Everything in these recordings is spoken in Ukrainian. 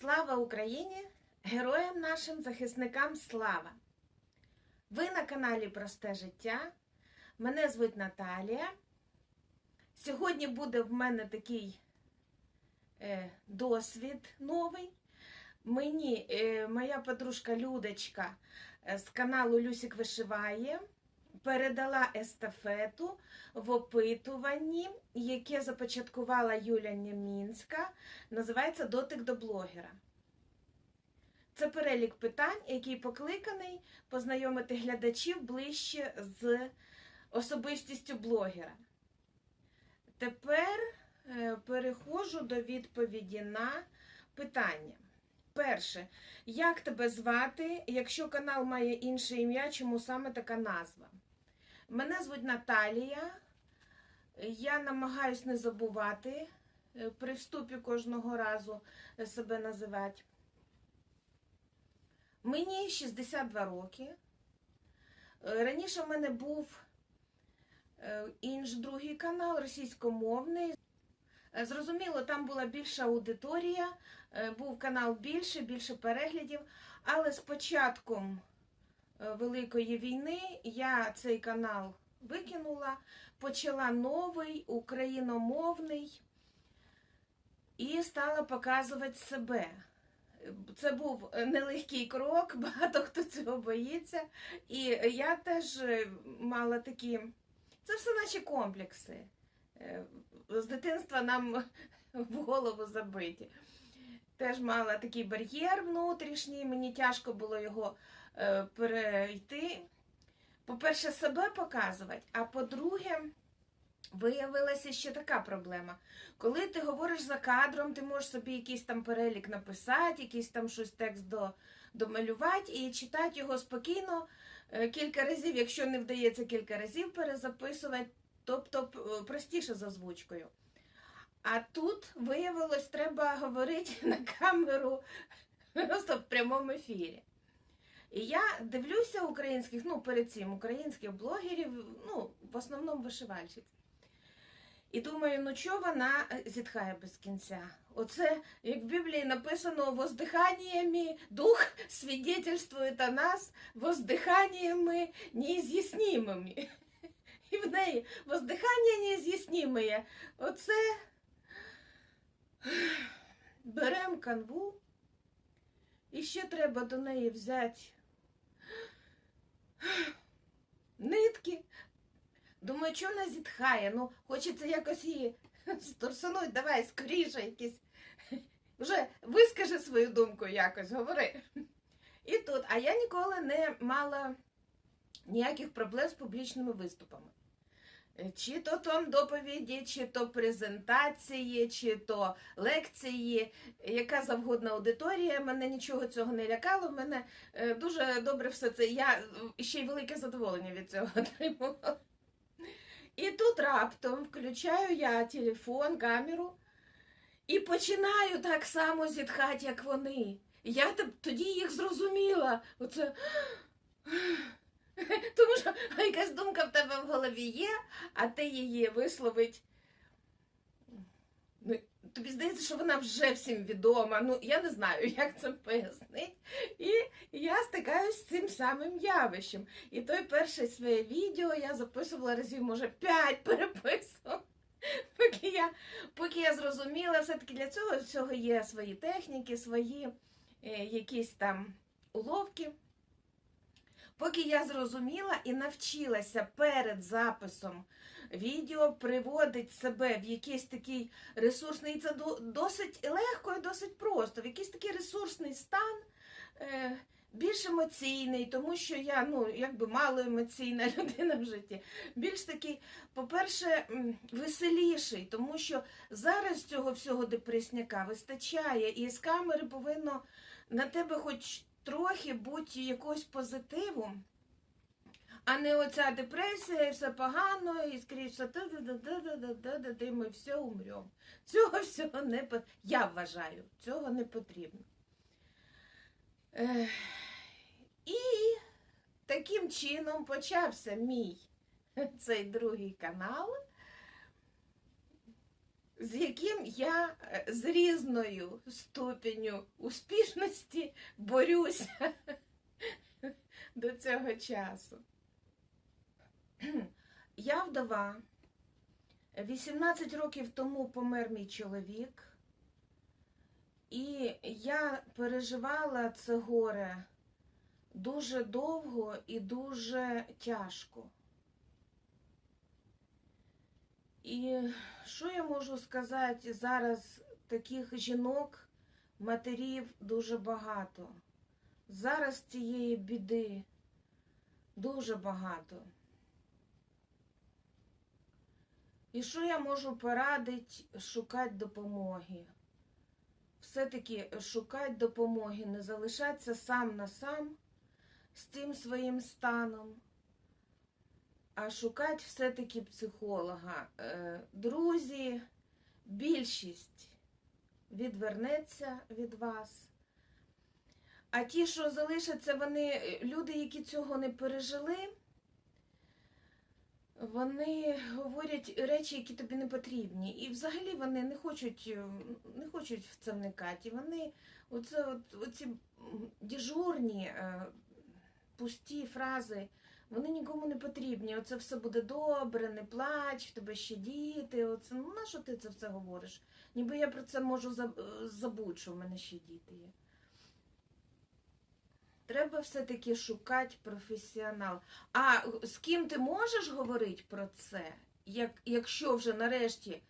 Слава Україні! Героям нашим захисникам слава! Ви на каналі Просте життя. Мене звуть Наталія. Сьогодні буде в мене такий е, досвід новий. Мені е, моя подружка Людочка е, з каналу Люсік Вишиває передала естафету в опитуванні, яке започаткувала Юля Нємінська. Називається Дотик до блогера. Це перелік питань, який покликаний познайомити глядачів ближче з особистістю блогера. Тепер е, переходжу до відповіді на питання. Перше, як тебе звати? Якщо канал має інше ім'я, чому саме така назва? Мене звуть Наталія. Я намагаюсь не забувати е, при вступі кожного разу себе називати. Мені 62 роки. Е, Раніше в мене був е, інш другий канал, російськомовний. Е, Зрозуміло, там була більша аудиторія, е, був канал більше, більше переглядів. Але з початком е, Великої війни я цей канал викинула, почала новий україномовний і стала показувати себе. Це був нелегкий крок, багато хто цього боїться. І я теж е, мала такі. Це все наші комплекси. Е, З дитинства нам в голову забиті. Теж мала такий бар'єр внутрішній, мені тяжко було його е, перейти. По-перше, себе показувати, а по-друге, виявилася ще така проблема. Коли ти говориш за кадром, ти можеш собі якийсь там перелік написати, якийсь там щось текст до, домалювати і читати його спокійно е, кілька разів, якщо не вдається кілька разів перезаписувати, тобто е, простіше з озвучкою. А тут виявилось, треба говорити на камеру просто в прямому ефірі. І я дивлюся українських, ну перед цим українських блогерів, ну, в основному вишивальщиць. І думаю, ну чого вона е, зітхає без кінця? Оце, як в Біблії написано, воздиханнями дух свідетельствує о нас, воздиханнями неіз'яснимими. І в неї воздихання неіз'яснимые. Оце беремо канву, і ще треба до неї взяти нитки. Думаю, що вона зітхає? Ну, хочеться якось її сторсунуть, давай скоріше якісь. Вже вискажи свою думку якось, говори. І тут, а я ніколи не мала ніяких проблем з публічними виступами. Чи то там доповіді, чи то презентації, чи то лекції, яка завгодна аудиторія, мене нічого цього не лякало. Мене е, дуже добре все це. Я е, ще й велике задоволення від цього отримувала. І тут раптом включаю я телефон, камеру і починаю так само зітхати, як вони. Я тоді їх зрозуміла. Оце. Тому що якась думка в тебе в голові є, а ти її висловить. Ну, тобі здається, що вона вже всім відома. Ну, я не знаю, як це пояснити. І я стикаюсь з цим самим явищем. І той перше своє відео я записувала разів, може, п'ять переписувала. Поки я, поки я зрозуміла, все-таки для цього всього є свої техніки, свої е, якісь там уловки. Поки я зрозуміла і навчилася перед записом відео приводити себе в якийсь такий ресурсний, і це досить легко і досить просто, в якийсь такий ресурсний стан, е, більш емоційний, тому що я ну, якби мало емоційна людина в житті. Більш такий, по-перше, веселіший, тому що зараз цього всього депресняка вистачає, і з камери повинно на тебе хоч трохи бути якогось позитиву. А не оця депресія, і все погано, і скрізь все і ми все умремо. Цього всього не по- я вважаю, цього не потрібно. І таким чином почався мій цей другий канал. З яким я е, з різною ступеню успішності борюся до цього часу. Я вдова. 18 років тому помер мій чоловік, і я переживала це горе дуже довго і дуже тяжко. І що я можу сказати зараз таких жінок, матерів дуже багато. Зараз цієї біди дуже багато. І що я можу порадити шукати допомоги? Все-таки шукати допомоги, не залишатися сам на сам з цим своїм станом, а шукати все-таки психолога. Е, Друзі, більшість відвернеться від вас. А ті, що залишаться, вони люди, які цього не пережили. Вони говорять речі, які тобі не потрібні. І взагалі вони не хочуть, е, не хочуть в це вникати. І вони оце, оці м, дежурні, е, пусті фрази, вони нікому не потрібні. Оце все буде добре, не плач, в тебе ще діти. Оце, ну на що ти це все говориш? Ніби я про це можу е, забути, що в мене ще діти є. Треба все-таки шукати професіонал. А з ким ти можеш говорити про це, як, якщо вже нарешті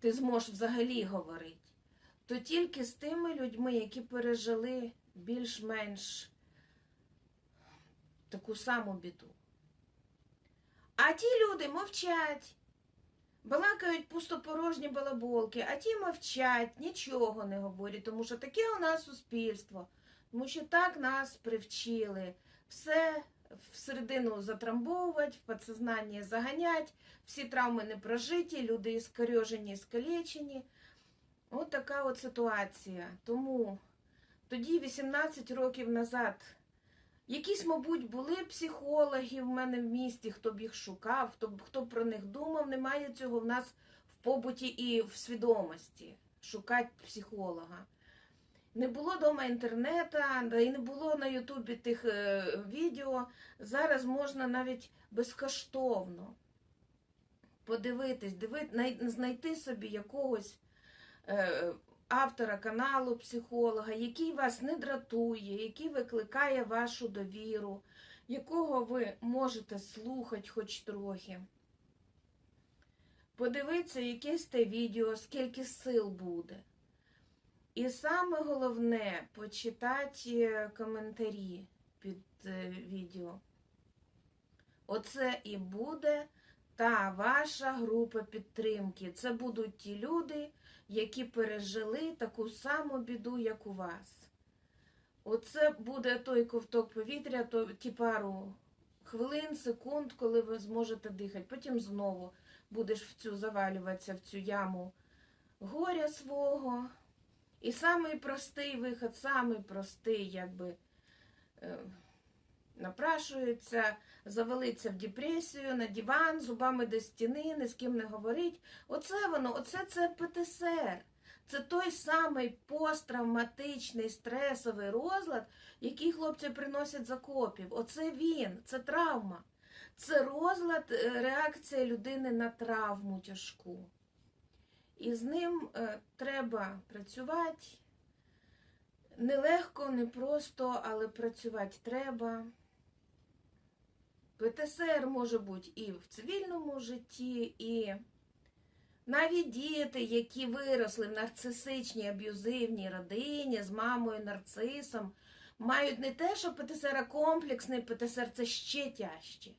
ти зможеш взагалі говорити, то тільки з тими людьми, які пережили більш-менш таку саму біду. А ті люди мовчать, балакають пустопорожні балаболки, а ті мовчать, нічого не говорять, тому що таке у нас суспільство. Тому що так нас привчили. Все всередину затрамбовувати, в підсознання заганять, всі травми не прожиті, люди іскорежені, іскалечені. От така от ситуація. Тому тоді, 18 років назад, якісь, мабуть, були психологи в мене в місті, хто б їх шукав, хто, хто про них думав. Немає цього в нас в побуті і в свідомості шукати психолога. Не було вдома інтернету, да і не було на Ютубі тих е, відео. Зараз можна навіть безкоштовно подивитись, диви, най, знайти собі якогось е, автора каналу, психолога, який вас не дратує, який викликає вашу довіру, якого ви можете слухати хоч трохи. Подивитися якесь те відео, скільки сил буде. І саме головне почитати е, коментарі під е, відео. Оце і буде та ваша група підтримки. Це будуть ті люди, які пережили таку саму біду, як у вас. Оце буде той ковток повітря, то ті пару хвилин, секунд, коли ви зможете дихати. Потім знову будеш в цю завалюватися в цю яму горя свого. І самий простий виход, самий простий, якби е, напрашується, завалиться в депресію, на диван, зубами до стіни, ні з ким не говорить. Оце воно, оце це ПТСР. Це той самий посттравматичний стресовий розлад, який хлопці приносять з окопів. Оце він, це травма. Це розлад, е, реакція людини на травму тяжку. І з ним е, треба працювати. Нелегко, не просто, але працювати треба. ПТСР може бути і в цивільному житті, і навіть діти, які виросли в нарцисичній аб'юзивній родині з мамою нарцисом, мають не те, що ПТСР, а комплексний ПТСР це ще тяжче.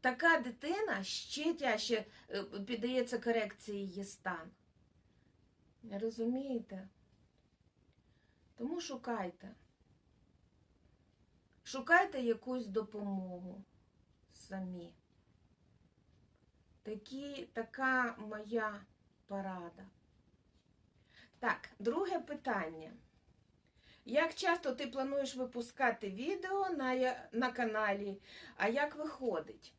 Така дитина ще тяжче е, піддається корекції її стан. Розумієте? Тому шукайте. Шукайте якусь допомогу самі. Такі, така моя порада. Так, друге питання. Як часто ти плануєш випускати відео на, на каналі, а як виходить?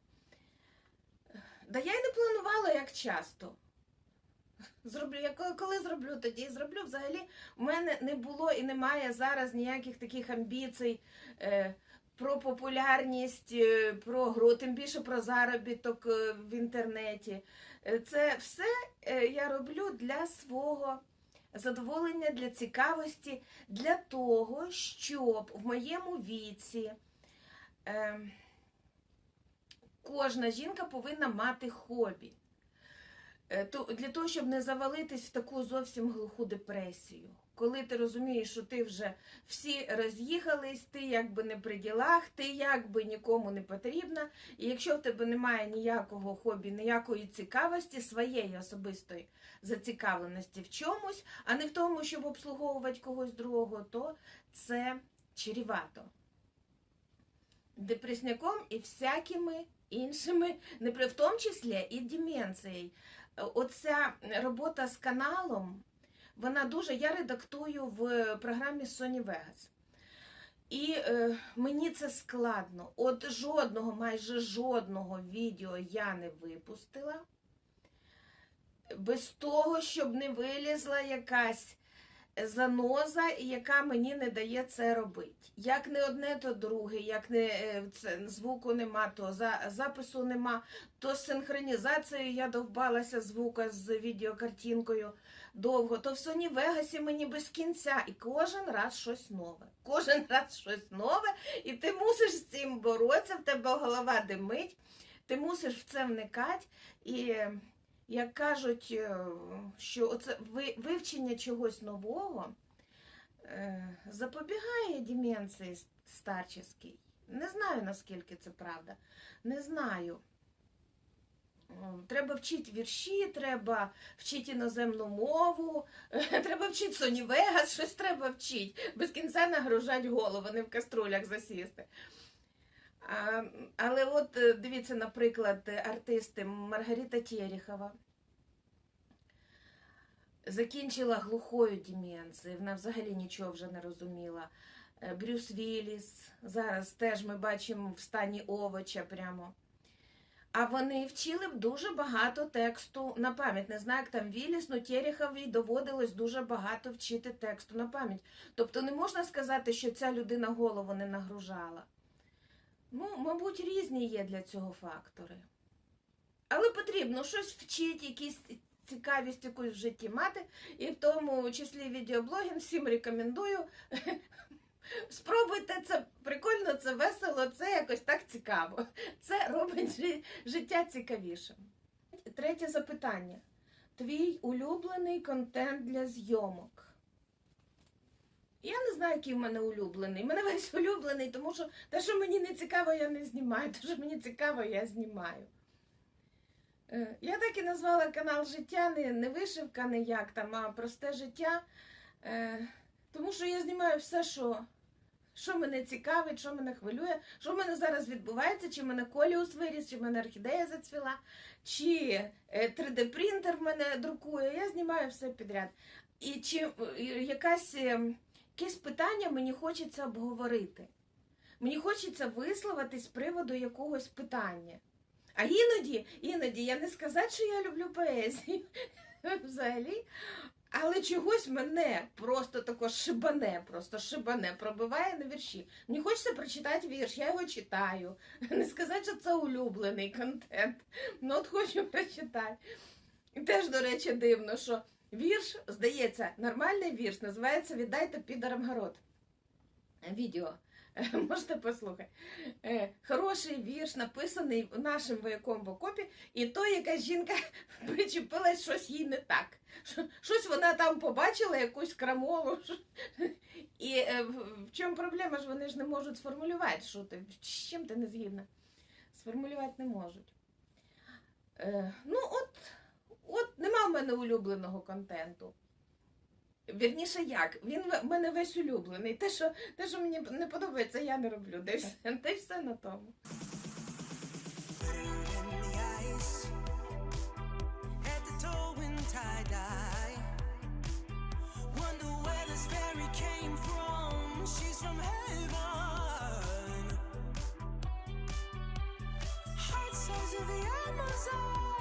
Да я й не планувала як часто. Зроблю, я коли, коли зроблю, тоді і зроблю. Взагалі, в мене не було і немає зараз ніяких таких амбіцій е, про популярність, е, про гру, тим більше про заробіток е, в інтернеті. Е, Це все я роблю для свого задоволення, для цікавості, для того, щоб в моєму віці. Кожна жінка повинна мати хобі. Для того, щоб не завалитись в таку зовсім глуху депресію. Коли ти розумієш, що ти вже всі роз'їхались, ти якби не при ділах, ти якби нікому не потрібна. І якщо в тебе немає ніякого хобі, ніякої цікавості, своєї особистої зацікавленості в чомусь, а не в тому, щоб обслуговувати когось другого, то це чарівато. Депресняком і всякими іншими, в тому числі і деменцією оця робота з каналом, вона дуже. Я редактую в програмі Sony Vegas. І е, мені це складно. От жодного, майже жодного відео я не випустила. Без того, щоб не вилізла якась заноза, яка мені не дає це робити. Як не одне, то друге, як не е, це, звуку нема, то за, запису нема, то з синхронізацією я довбалася звука з відеокартинкою довго, то в Sony Vegas мені без кінця. І кожен раз щось нове. Кожен раз щось нове, і ти мусиш з цим боротися, в тебе голова димить, ти мусиш в це вникати. І як кажуть, е, що оце вивчення чогось нового е, запобігає деменції старчеській. Не знаю, наскільки це правда. Не знаю. Треба вчити вірші, треба вчити іноземну мову, треба вчити Соні Вегас, щось треба вчити. Без кінця нагружати голову, не в каструлях засісти. Але от е, дивіться, наприклад, артисти Маргарита Терехова закінчила глухою деменцією, вона взагалі нічого вже не розуміла. Е, Брюс Вілліс, зараз теж ми бачимо в стані овоча прямо. А вони вчили б дуже багато тексту на пам'ять. Не знаю, як там Вілліс, але Тереховій доводилось дуже багато вчити тексту на пам'ять. Тобто не можна сказати, що ця людина голову не нагружала. Ну, мабуть, різні є для цього фактори. Але потрібно щось вчити, якісь цікавість якусь в житті мати. І в тому числі відеоблогінг всім рекомендую. Спробуйте це прикольно, це весело, це якось так цікаво. Це робить життя цікавішим. Третє запитання. Твій улюблений контент для зйомок. Я не знаю, який в мене улюблений. Мене весь улюблений, тому що те, що мені не цікаво, я не знімаю. Те, що мені цікаво, я знімаю. Е, Я так і назвала канал життя, не, не вишивка, не як там, а просте життя. Е, Тому що я знімаю все, що, що мене цікавить, що мене хвилює, що в мене зараз відбувається, чи в мене коліус виріс, чи в мене орхідея зацвіла, чи 3D-принтер в мене друкує. Я знімаю все підряд. І чи е, якась, якесь питання мені хочеться обговорити. Мені хочеться висловитись з приводу якогось питання. А іноді, іноді я не сказати, що я люблю поезію взагалі, але чогось мене просто тако шибане, просто шибане, пробиває на вірші. Мені хочеться прочитати вірш, я його читаю. Не сказати, що це улюблений контент. Ну от хочу прочитати. Теж, до речі, дивно, що вірш, здається, нормальний вірш називається Віддайте підарам город. Відео. Можете послухати. Е, Хороший вірш, написаний нашим вояком в окопі, і то якась жінка причепилась щось їй не так. Щось вона там побачила, якусь крамолу. І е, в чому проблема ж вони ж не можуть сформулювати, що ти, з чим ти не згідна. Сформулювати не можуть. Е, Ну, от, от нема в мене улюбленого контенту. Вірніше, як? Він в мене весь улюблений. Те, що, те, що мені не подобається, я не роблю. Де все, де все на тому. the head